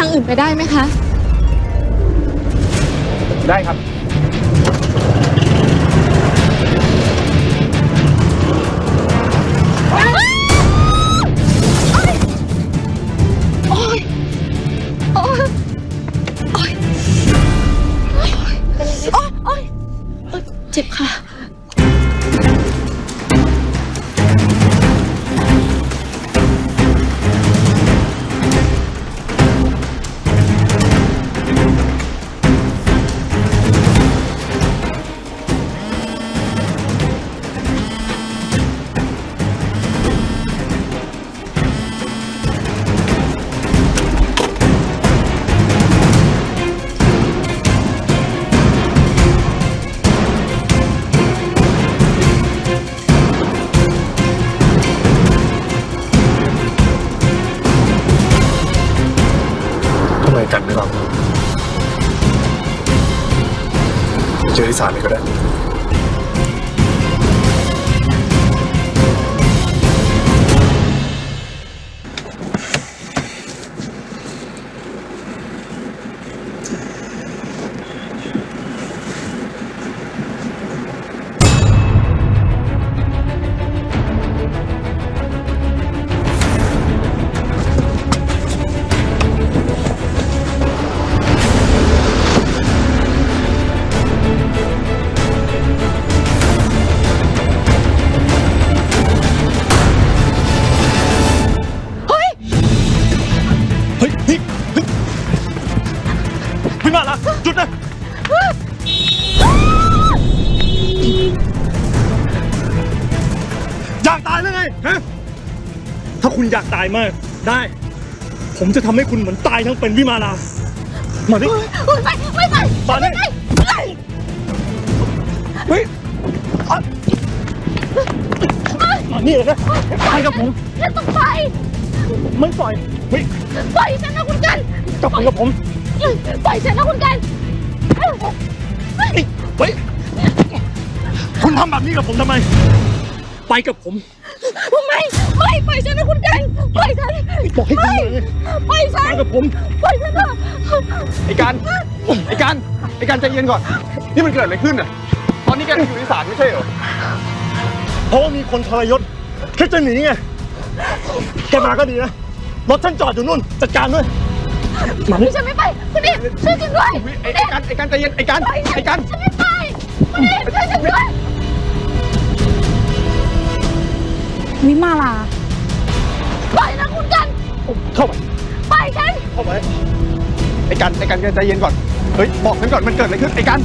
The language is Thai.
างอื่นไปได้ไหมคะ ได้ครับ โอ๊ย โอ๊ย โอ๊ย โอ๊ย โอ๊ยโอ๊ยเจ็บค่ะ เจอที่ศาลเลยก็ได้ คุณอยากตายมาก ได้ ผมจะทำให้คุณเหมือนตายทั้งเป็นวิมาลามาดิไม่ไม่ไม่มาดิเฮ้ยอะมานี่เลยนะไปกับผม ฉันต้องไปไม่ปล่อยเฮ้ยปล่อยฉันนะคุณกันกลับไปกับผมปล่อยฉันนะคุณกัน นี่เฮ้ยคุณทำแบบนี้กับผมทำไม ไปกับผม ไม่ไม่ปล่อยฉันนะคุณกันปล่อยฉันบอกให้คุณมาเลยปล่อยฉัไปนกับผมปล่อยฉันเถอะไอ้การไอ้การไอ้การใจเย็นก่อน นี่มันเกิดอะไรขึ้นอะ ตอนนี้แกอยู่ในศาลไม่ใช่เหรอเพราะว่ามีคนทรยศแค่จะหนีไง แกมาก็ดีนะ รถฉันจอดอยู่นู่น จัดการด้วยมานี่ฉันไม่ไปคุณดิช่วยฉันด้วยไอ้ไอ้การไอ้การใจเย็นไอ้การไอ้การฉันไม่ไปคุณดิช่วยฉันด้วย วิมาลาปล่อยนะคุณกัน เข้าไปปล่อยฉัน เข้าไป ไอ้การไอ้การแกใจเย็นก่อน เฮ้ย บอกฉันก่อนมันเกิดอะไรขึ้น ไอ้การ